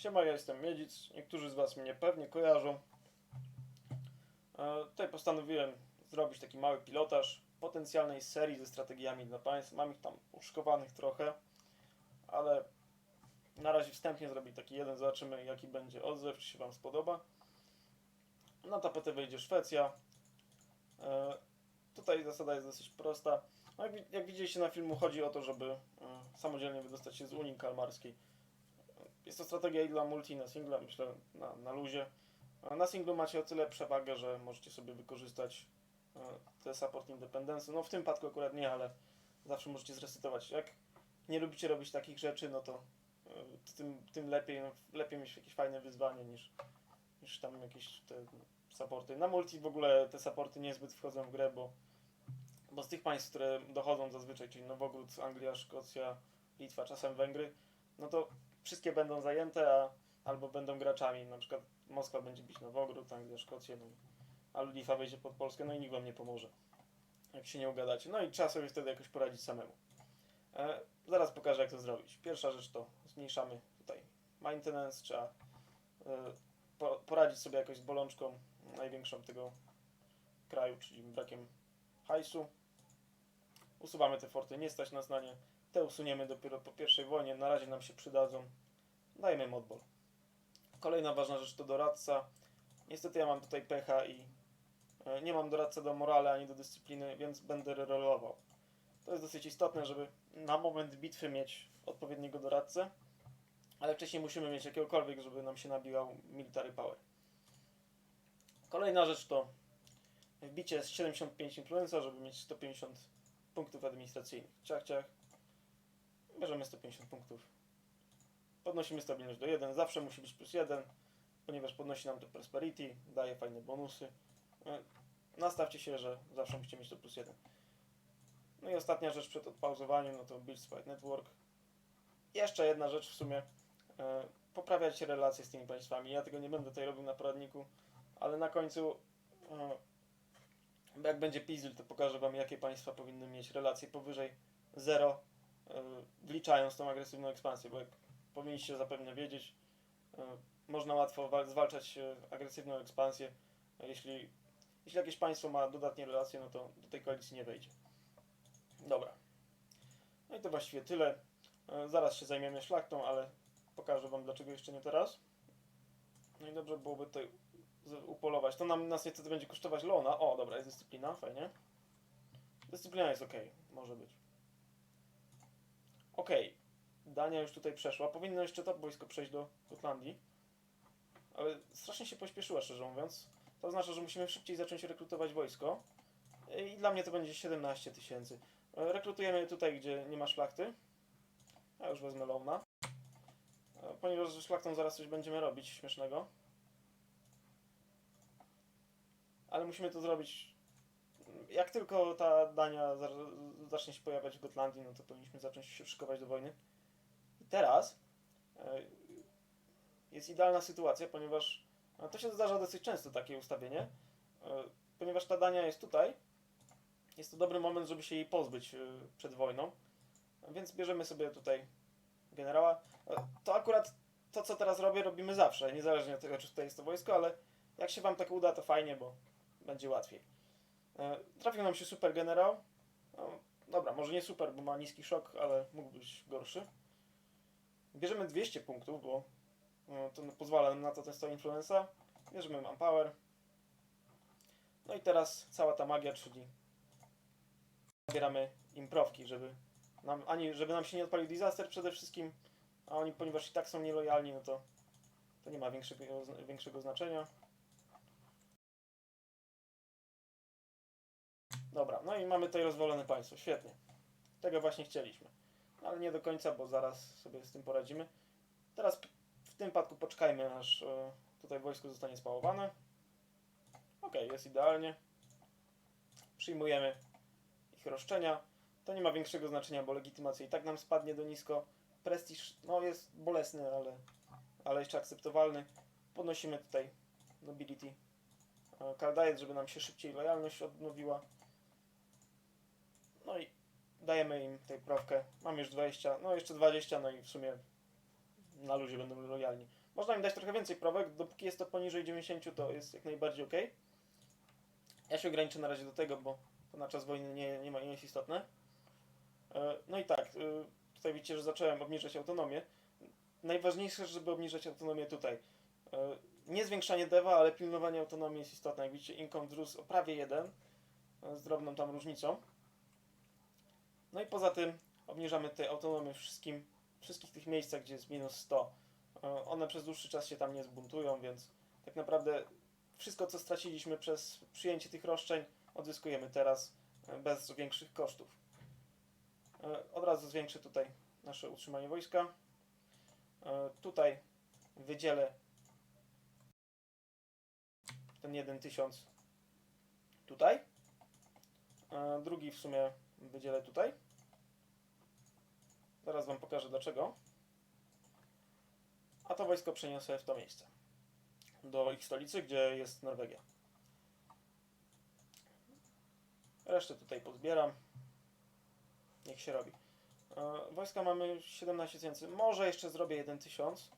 Siema, ja jestem Miedzic. Niektórzy z Was mnie pewnie kojarzą. E, tutaj postanowiłem zrobić taki mały pilotaż potencjalnej serii ze strategiami dla Państwa. Mam ich tam uszykowanych trochę, ale na razie wstępnie zrobić taki jeden. Zobaczymy, jaki będzie odzew, czy się Wam spodoba. Na tapetę wejdzie Szwecja. E, tutaj zasada jest dosyć prosta. No, jak, jak widzieliście na filmu, chodzi o to, żeby e, samodzielnie wydostać się z Unii Kalmarskiej. Jest to strategia i dla multi, na singla, myślę, na, na luzie. Na singlu macie o tyle przewagę, że możecie sobie wykorzystać e, te support independence. No w tym przypadku akurat nie, ale zawsze możecie zresetować. Jak nie lubicie robić takich rzeczy, no to e, tym, tym lepiej, no, lepiej mieć jakieś fajne wyzwanie niż, niż tam jakieś te supporty. Na multi w ogóle te supporty niezbyt wchodzą w grę, bo, bo z tych państw, które dochodzą zazwyczaj, czyli Nowogród, Anglia, Szkocja, Litwa, czasem Węgry, no to wszystkie będą zajęte, a, albo będą graczami. Na przykład Moskwa będzie bić Nowogród, Anglia, Szkocję, no, a Litwa wejdzie pod Polskę, no i nikt wam nie pomoże, jak się nie ugadacie. No i trzeba sobie wtedy jakoś poradzić samemu. E, zaraz pokażę, jak to zrobić. Pierwsza rzecz to zmniejszamy tutaj maintenance, trzeba e, po, poradzić sobie jakoś z bolączką największą tego kraju, czyli brakiem hajsu. Usuwamy te forty, nie stać nas na nie. Te usuniemy dopiero po pierwszej wojnie, na razie nam się przydadzą. Dajemy modball. Kolejna ważna rzecz to doradca. Niestety ja mam tutaj pecha i e, nie mam doradcy do morale ani do dyscypliny, więc będę rerolował. To jest dosyć istotne, żeby na moment bitwy mieć odpowiedniego doradcę, ale wcześniej musimy mieć jakiegokolwiek, żeby nam się nabijał military power. Kolejna rzecz to wbicie z 75 influenza, żeby mieć 150 punktów administracyjnych. Ciach, ciach. Bierzemy 150 punktów. Podnosimy stabilność do 1. Zawsze musi być plus 1, ponieważ podnosi nam to prosperity, daje fajne bonusy. E, Nastawcie się, że zawsze musicie mieć to plus 1. No i ostatnia rzecz przed odpauzowaniem, no to Build Spite Network. Jeszcze jedna rzecz w sumie. E, Poprawiać relacje z tymi państwami. Ja tego nie będę tutaj robił na poradniku, ale na końcu e, jak będzie Pizdel, to pokażę Wam, jakie państwa powinny mieć relacje powyżej 0, e, wliczając tą agresywną ekspansję, bo jak powinniście zapewne wiedzieć, e, można łatwo wa- zwalczać e, agresywną ekspansję. Jeśli, jeśli jakieś państwo ma dodatnie relacje, no to do tej koalicji nie wejdzie. Dobra. No i to właściwie tyle. E, Zaraz się zajmiemy szlachtą, ale pokażę Wam, dlaczego jeszcze nie teraz. No i dobrze byłoby tutaj upolować. To nam nas niestety będzie kosztować lona. O, dobra, jest dyscyplina, fajnie. Dyscyplina jest ok, może być. Ok, Dania już tutaj przeszła. Powinno jeszcze to wojsko przejść do Gotlandii. Ale strasznie się pośpieszyła, szczerze mówiąc. To oznacza, że musimy szybciej zacząć rekrutować wojsko. I dla mnie to będzie 17 tysięcy. Rekrutujemy tutaj, gdzie nie ma szlachty. Ja już wezmę Lona. E, Ponieważ ze szlachtą zaraz coś będziemy robić śmiesznego. ale musimy to zrobić. Jak tylko ta Dania za- zacznie się pojawiać w Gotlandii, no to powinniśmy zacząć się szykować do wojny. I teraz e, jest idealna sytuacja, ponieważ no, to się zdarza dosyć często takie ustawienie. E, Ponieważ ta Dania jest tutaj, jest to dobry moment, żeby się jej pozbyć e, przed wojną. Więc bierzemy sobie tutaj generała. To akurat to, co teraz robię, robimy zawsze, niezależnie od tego, czy tutaj jest to wojsko, ale jak się wam tak uda, to fajnie, bo będzie łatwiej. E, Trafił nam się super generał. No, dobra, może nie super, bo ma niski szok, ale mógł być gorszy. Bierzemy 200 punktów, bo e, to pozwala nam na to testo influenza. Bierzemy manpower. No i teraz cała ta magia, czyli zbieramy improwki, żeby nam, ani żeby nam się nie odpalił disaster przede wszystkim, a oni, ponieważ i tak są nielojalni, no to, to nie ma większego, większego znaczenia. Dobra, no i mamy tutaj rozwalone państwo, świetnie. Tego właśnie chcieliśmy. Ale nie do końca, bo zaraz sobie z tym poradzimy. Teraz w tym przypadku poczekajmy, aż e, tutaj wojsko zostanie spałowane. Ok, jest idealnie. Przyjmujemy ich roszczenia. To nie ma większego znaczenia, bo legitymacja i tak nam spadnie do nisko. Prestiż, no jest bolesny, ale, ale jeszcze akceptowalny. Podnosimy tutaj nobility. e, Kaldajet, żeby nam się szybciej lojalność odnowiła. No i dajemy im tej prawkę. Mam już 20, no jeszcze 20, no i w sumie na luzie będą lojalni. Można im dać trochę więcej prawek, dopóki jest to poniżej 90 to jest jak najbardziej ok. Ja się ograniczę na razie do tego, bo to na czas wojny nie, nie, ma, nie jest istotne. E, No i tak, e, tutaj widzicie, że zacząłem obniżać autonomię. Najważniejsze, żeby obniżać autonomię tutaj. E, Nie zwiększanie dewa, ale pilnowanie autonomii jest istotne. Jak widzicie, income wzrósł o prawie 1, e, z drobną tam różnicą. No i poza tym obniżamy tutaj autonomię wszystkim, wszystkich tych miejscach, gdzie jest minus 100. E, One przez dłuższy czas się tam nie zbuntują, więc tak naprawdę wszystko, co straciliśmy przez przyjęcie tych roszczeń, odzyskujemy teraz e, bez większych kosztów. E, Od razu zwiększę tutaj nasze utrzymanie wojska. Tutaj wydzielę ten jeden tysiąc tutaj. Drugi w sumie wydzielę tutaj. Zaraz Wam pokażę dlaczego. A to wojsko przeniosę w to miejsce. Do ich stolicy, gdzie jest Norwegia. Resztę tutaj pozbieram. Niech się robi. E, Wojska mamy 17 tysięcy. Może jeszcze zrobię 1 tysiąc.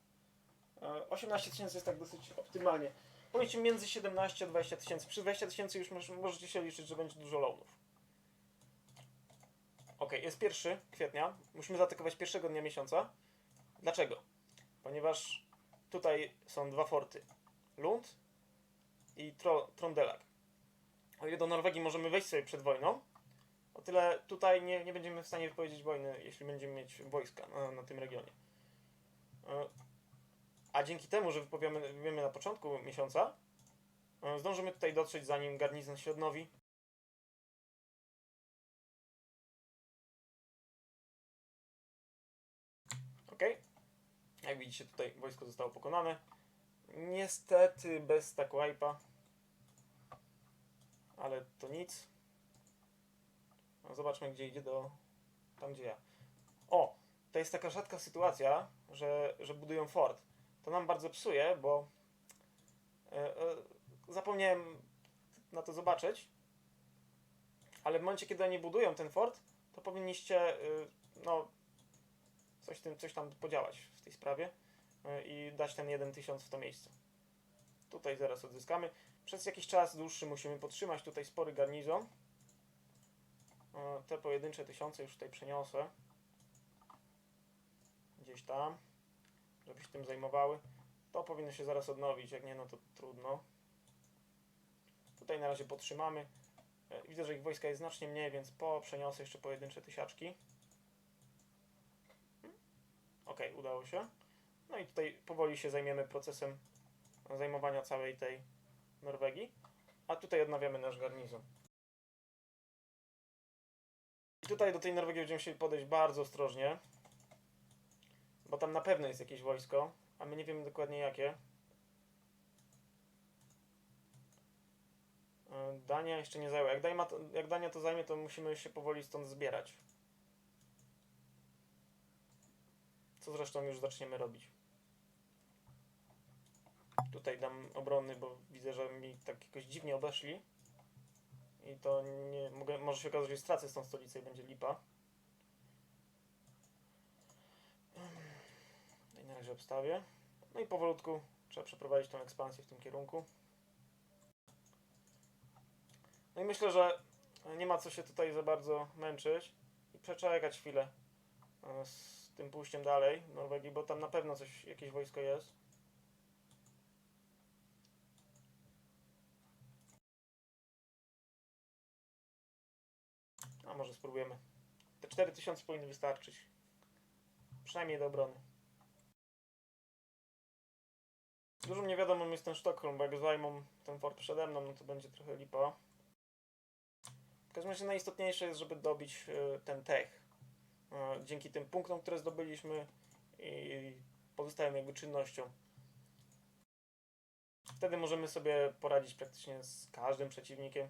E, 18 tysięcy jest tak dosyć optymalnie. Powiedzcie między 17 a 20 tysięcy. Przy 20 tysięcy już moż- możecie się liczyć, że będzie dużo loanów. Ok, jest 1 kwietnia. Musimy zaatakować pierwszego dnia miesiąca. Dlaczego? Ponieważ tutaj są dwa forty. Lund i Tro Trondelag. O ile do Norwegii możemy wejść sobie przed wojną, o tyle tutaj nie, nie będziemy w stanie wypowiedzieć wojny, jeśli będziemy mieć wojska na, na tym regionie. E, A dzięki temu, że wypowiemy wypowiemy na początku miesiąca, e, zdążymy tutaj dotrzeć, zanim garnizon się odnowi. Jak widzicie, tutaj wojsko zostało pokonane. Niestety bez tak wipe'a. Ale to nic. No, zobaczmy, gdzie idzie do... Tam, gdzie ja. O! To jest taka rzadka sytuacja, że, że budują fort. To nam bardzo psuje, bo e, e, zapomniałem na to zobaczyć. Ale w momencie, kiedy oni budują ten fort, to powinniście y, no, coś, tym, coś tam podziałać w tej sprawie y, i dać ten 1000 w to miejsce. Tutaj zaraz odzyskamy. Przez jakiś czas dłuższy musimy podtrzymać tutaj spory garnizon. E, Te pojedyncze tysiące już tutaj przeniosę. Gdzieś tam. Żeby się tym zajmowały. To powinno się zaraz odnowić. Jak nie, no to trudno. Tutaj na razie podtrzymamy. E, Widzę, że ich wojska jest znacznie mniej, więc po przeniosę jeszcze pojedyncze tysiaczki. Ok, udało się. No i tutaj powoli się zajmiemy procesem zajmowania całej tej Norwegii. A tutaj odnawiamy nasz garnizon. I tutaj do tej Norwegii będziemy musieli podejść bardzo ostrożnie. Bo tam na pewno jest jakieś wojsko, a my nie wiemy dokładnie jakie. E, Dania jeszcze nie zajęła. Jak Dania, to, jak Dania to zajmie, to musimy się powoli stąd zbierać. Co zresztą już zaczniemy robić. Tutaj dam obronny, bo widzę, że mi tak jakoś dziwnie obeszli. I to nie mogę, może się okazać, że stracę z tą stolicę i będzie lipa. Tutaj na razie obstawię. No i powolutku trzeba przeprowadzić tą ekspansję w tym kierunku. No i myślę, że nie ma co się tutaj za bardzo męczyć i przeczekać chwilę e, z tym pójściem dalej Norwegii, bo tam na pewno coś, jakieś wojsko jest. A może spróbujemy. Te 4000 powinny wystarczyć. Przynajmniej do obrony. Dużo nie wiadomo jest ten Sztokholm, bo jak zajmą ten fort przede mną, no to będzie trochę lipa. W każdym razie najistotniejsze jest, żeby dobić e, ten tech. E, Dzięki tym punktom, które zdobyliśmy i pozostałym jakby czynnościom. Wtedy możemy sobie poradzić praktycznie z każdym przeciwnikiem.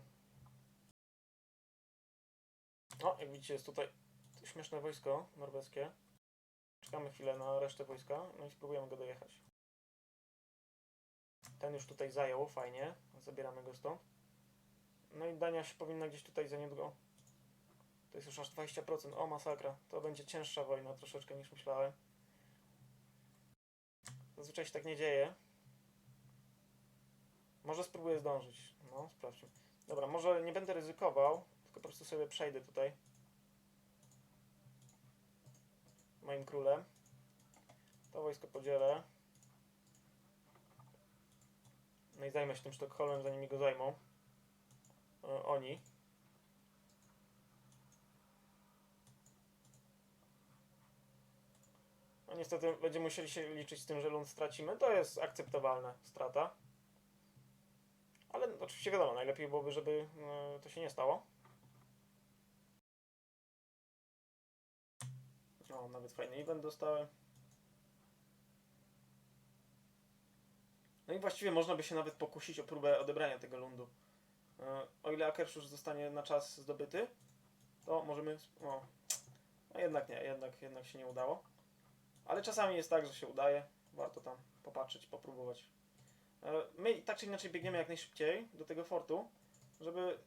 O, jak widzicie, jest tutaj śmieszne wojsko norweskie. Czekamy chwilę na resztę wojska, no i spróbujemy go dojechać. Ten już tutaj zajął, fajnie. Zabieramy go stąd. No i Dania się powinna gdzieś tutaj za niedługo. To jest już aż 20%. O, masakra. To będzie cięższa wojna troszeczkę niż myślałem. Zazwyczaj się tak nie dzieje. Może spróbuję zdążyć. No, sprawdźmy. Dobra, może nie będę ryzykował, tylko po prostu sobie przejdę tutaj. Moim królem. To wojsko podzielę. No i zajmę się tym Sztokholmem, zanim mi go zajmą. E, oni. Niestety będziemy musieli się liczyć z tym, że lund stracimy. To jest akceptowalna strata. Ale oczywiście wiadomo, najlepiej byłoby, żeby e, to się nie stało. O, nawet fajny event dostałem. No i właściwie można by się nawet pokusić o próbę odebrania tego lundu. E, O ile Akersz zostanie na czas zdobyty, to możemy... O, no jednak nie, jednak, jednak się nie udało. Ale czasami jest tak, że się udaje. Warto tam popatrzeć, popróbować. E, My tak czy inaczej biegniemy jak najszybciej do tego fortu, żeby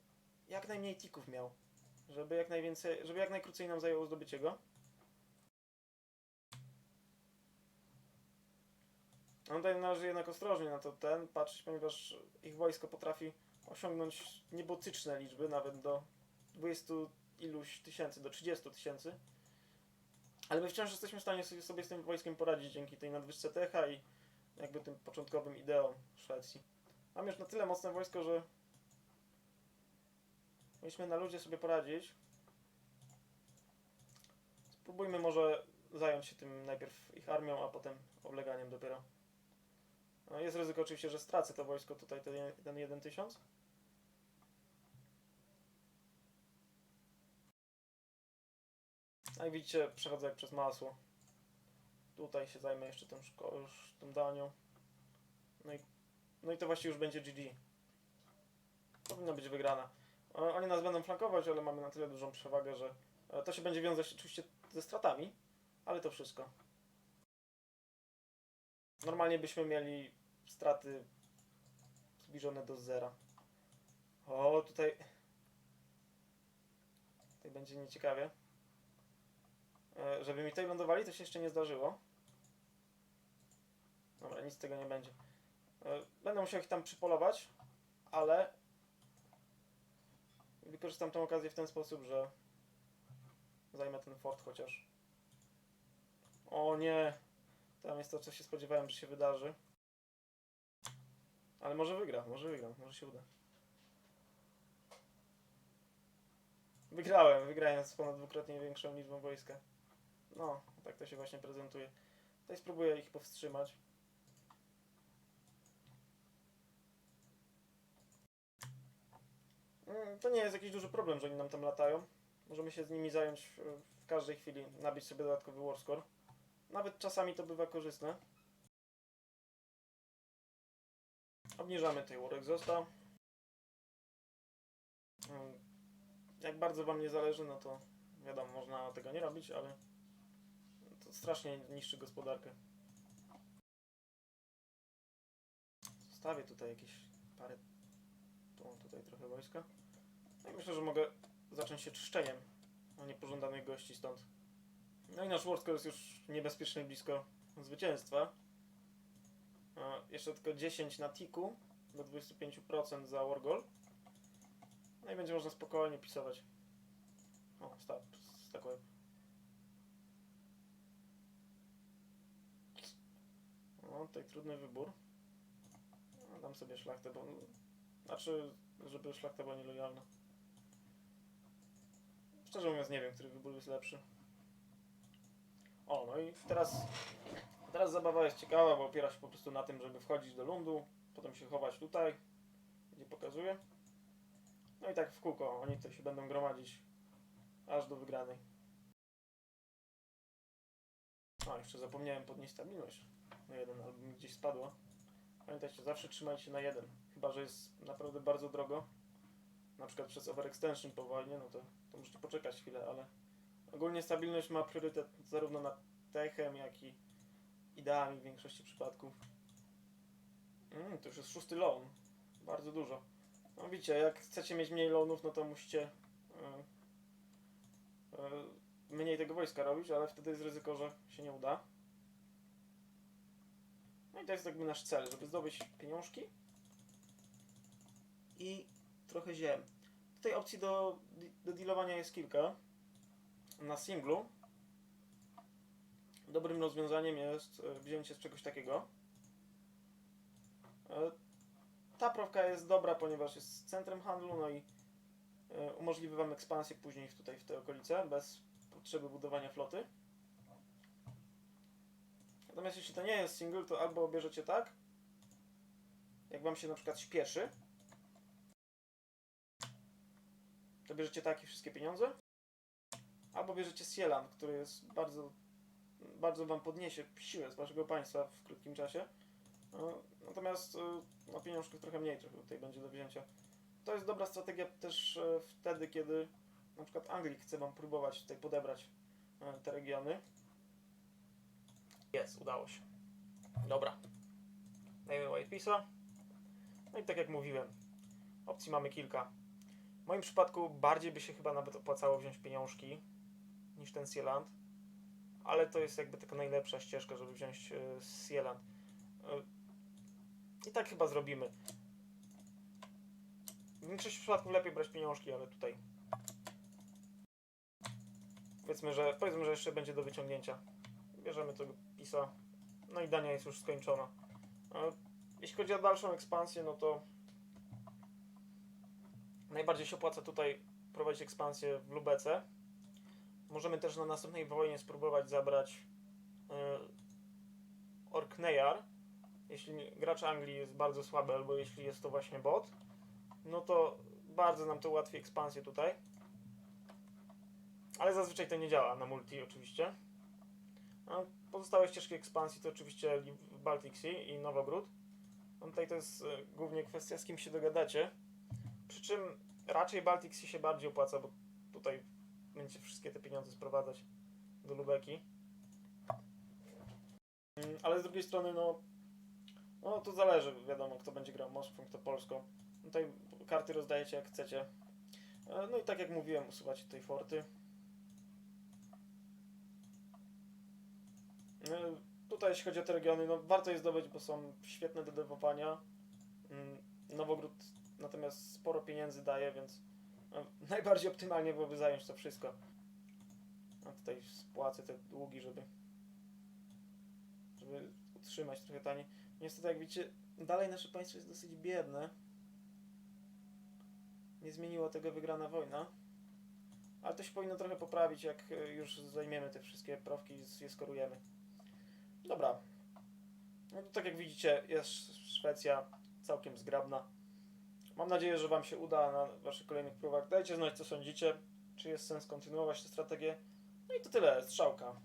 jak najmniej tików miał. Żeby jak najwięcej, żeby jak najkrócej nam zajęło zdobycie go. No tutaj należy jednak ostrożnie na to ten patrzeć, ponieważ ich wojsko potrafi osiągnąć niebotyczne liczby, nawet do 20 iluś tysięcy, do 30 tysięcy. Ale my wciąż jesteśmy w stanie sobie z tym wojskiem poradzić dzięki tej nadwyżce techa i jakby tym początkowym ideom Szwecji. Mam już na tyle mocne wojsko, że powinniśmy na ludzie sobie poradzić. Spróbujmy może zająć się tym najpierw ich armią, a potem obleganiem dopiero. No, jest ryzyko oczywiście, że stracę to wojsko tutaj, ten, ten 1000. Jak widzicie, przechodzę jak przez masło. Tutaj się zajmę jeszcze tą, już tą danią. No i, no i to właściwie już będzie GG. Powinna być wygrana. Oni nas będą flankować, ale mamy na tyle dużą przewagę, że e, to się będzie wiązać oczywiście ze stratami, ale to wszystko. Normalnie byśmy mieli straty zbliżone do zera. O, tutaj... Tutaj będzie nieciekawie. E, Żeby mi tutaj lądowali, to się jeszcze nie zdarzyło. Dobra, nic z tego nie będzie. E, Będę musiał ich tam przypolować, ale wykorzystam tę okazję w ten sposób, że zajmę ten fort chociaż. O nie! Tam jest to, co się spodziewałem, że się wydarzy. Ale może wygra, może wygram, może się uda. Wygrałem, wygrałem z ponad dwukrotnie większą liczbą wojska. No, tak to się właśnie prezentuje. Tutaj spróbuję ich powstrzymać. Mm, To nie jest jakiś duży problem, że oni nam tam latają. Możemy się z nimi zająć e, w każdej chwili, nabić sobie dodatkowy war score. Nawet czasami to bywa korzystne. Obniżamy tej war exhausta. Mm, Jak bardzo Wam nie zależy, no to wiadomo, można tego nie robić, ale strasznie niszczy gospodarkę. Zostawię tutaj jakieś parę, tu, tutaj trochę wojska. No i myślę, że mogę zacząć się czyszczeniem o niepożądanych gości stąd. No i nasz Warsko jest już niebezpiecznie blisko zwycięstwa. A jeszcze tylko 10 na tiku do 25% za Wargol. No i będzie można spokojnie pisować. O, stop, stack O, tutaj trudny wybór. Dam sobie szlachtę, bo... Znaczy, żeby szlachta była nielojalna. Szczerze mówiąc nie wiem, który wybór jest lepszy. O, no i teraz... Teraz zabawa jest ciekawa, bo opiera się po prostu na tym, żeby wchodzić do lądu, potem się chować tutaj, gdzie pokazuję. No i tak w kółko, oni tutaj się będą gromadzić aż do wygranej. A, jeszcze zapomniałem podnieść stabilność na jeden, albo mi gdzieś spadła. Pamiętajcie, zawsze trzymajcie się na jeden. Chyba, że jest naprawdę bardzo drogo. Na przykład przez overextension po wojnie, no to, to możecie poczekać chwilę, ale ogólnie stabilność ma priorytet zarówno nad techem, jak i ideami w większości przypadków. Mm, to już jest szósty loan. Bardzo dużo. No widzicie, jak chcecie mieć mniej loanów, no to musicie yy, yy, mniej tego wojska robić, ale wtedy jest ryzyko, że się nie uda. I to jest jakby nasz cel, żeby zdobyć pieniążki i trochę ziem. Tutaj opcji do, do dealowania jest kilka. Na singlu dobrym rozwiązaniem jest e, wzięcie z czegoś takiego. E, Ta prawka jest dobra, ponieważ jest centrum handlu, no i e, umożliwi Wam ekspansję później tutaj w te okolice, bez potrzeby budowania floty. Natomiast jeśli to nie jest single, to albo bierzecie tak, jak Wam się na przykład śpieszy, to bierzecie tak i wszystkie pieniądze, albo bierzecie Sielan, który jest bardzo, bardzo Wam podniesie siłę z Waszego państwa w krótkim czasie. No, Natomiast y, no, pieniążków trochę mniej trochę tutaj będzie do wzięcia. To jest dobra strategia też e, wtedy, kiedy na przykład Anglik chce Wam próbować tutaj podebrać e, te regiony. Jest, udało się. Dobra. Dajmy White Piece'a. No i tak jak mówiłem, opcji mamy kilka. W moim przypadku bardziej by się chyba nawet opłacało wziąć pieniążki niż ten Sealand. Ale to jest jakby taka najlepsza ścieżka, żeby wziąć e, Sealand. E, I tak chyba zrobimy. W większości przypadków lepiej brać pieniążki, ale tutaj powiedzmy, że powiedzmy, że jeszcze będzie do wyciągnięcia. Bierzemy tego No i Dania jest już skończona. Jeśli chodzi o dalszą ekspansję, no to najbardziej się opłaca tutaj prowadzić ekspansję w Lubece. Możemy też na następnej wojnie spróbować zabrać e, Orkneyjar. Jeśli gracz Anglii jest bardzo słaby, albo jeśli jest to właśnie bot, no to bardzo nam to ułatwi ekspansję tutaj. Ale zazwyczaj to nie działa na multi oczywiście. A pozostałe ścieżki ekspansji to oczywiście Baltic Sea i Nowogród. No tutaj to jest e, głównie kwestia z kim się dogadacie. Przy czym raczej Baltic Sea się bardziej opłaca, bo tutaj będziecie wszystkie te pieniądze sprowadzać do Lubeki. Mm, Ale z drugiej strony, no, no to zależy, wiadomo, kto będzie grał Moskwą, kto Polską. Tutaj karty rozdajecie jak chcecie. E, No i tak jak mówiłem, usuwacie tutaj forty. Tutaj jeśli chodzi o te regiony, no warto je zdobyć, bo są świetne do dewowania. Mm, Nowogród natomiast sporo pieniędzy daje, więc e, najbardziej optymalnie byłoby zająć to wszystko. A tutaj spłacę te długi, żeby żeby utrzymać trochę taniej. Niestety jak widzicie, dalej nasze państwo jest dosyć biedne. Nie zmieniło tego wygrana wojna. Ale to się powinno trochę poprawić, jak e, już zajmiemy te wszystkie prawki i je skorujemy. Dobra. No to tak jak widzicie, jest Szwecja całkiem zgrabna. Mam nadzieję, że Wam się uda na Waszych kolejnych próbach. Dajcie znać, co sądzicie. Czy jest sens kontynuować tę strategię. No i to tyle, strzałka.